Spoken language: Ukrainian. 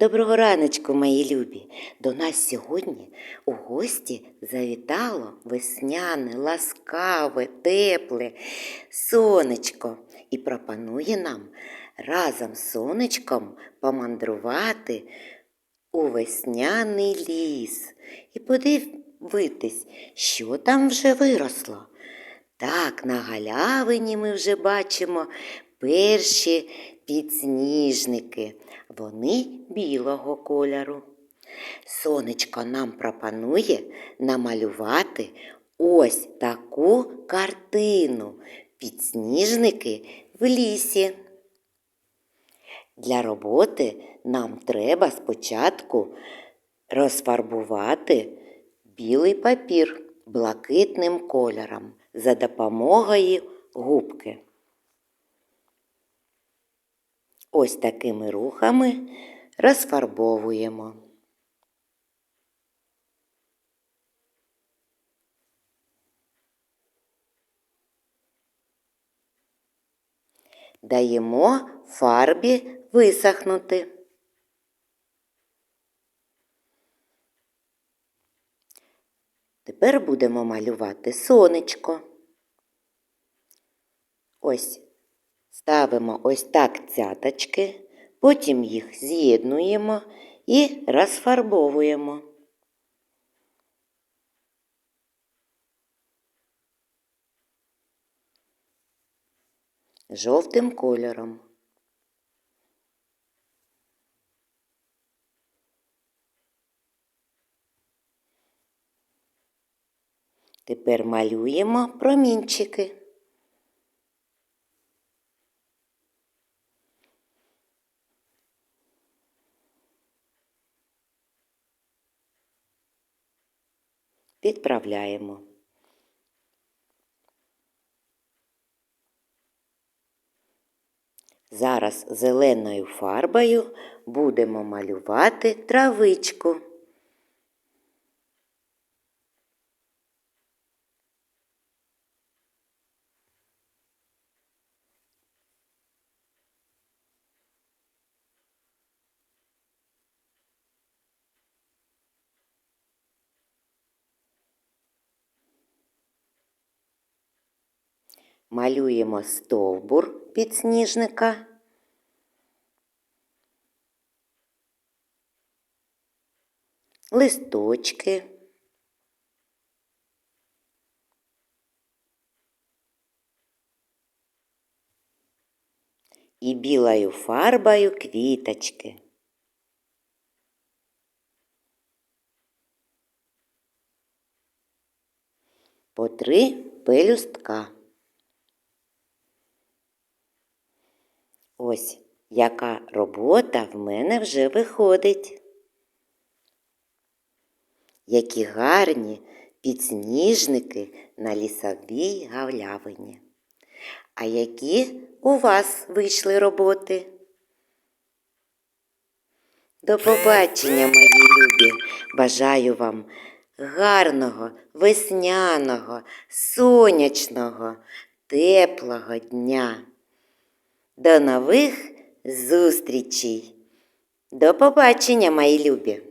Доброго раночку, мої любі! До нас сьогодні у гості завітало весняне, ласкаве, тепле сонечко і пропонує нам разом з сонечком помандрувати у весняний ліс і подивитись, що там вже виросло. Так, на галявині ми вже бачимо перші підсніжники. Вони білого кольору. Сонечко нам пропонує намалювати ось таку картину. Підсніжники в лісі. Для роботи нам треба спочатку розфарбувати білий папір блакитним кольором за допомогою губки. Ось такими рухами розфарбовуємо. Даємо фарбі висохнути. Тепер будемо малювати сонечко. Ось ставимо ось так цяточки, потім їх з'єднуємо і розфарбовуємо. Жовтим кольором. Тепер малюємо промінчики. Підправляємо. Зараз зеленою фарбою будемо малювати травичку. Малюємо стовбур підсніжника. Листочки. І білою фарбою квіточки. По три пелюстка. Ось яка робота в мене вже виходить. Які гарні підсніжники на лісовій галявині. А які у вас вийшли роботи? До побачення, мої любі! Бажаю вам гарного, весняного, сонячного, теплого дня! До нових зустрічей. До побачення, мої любі!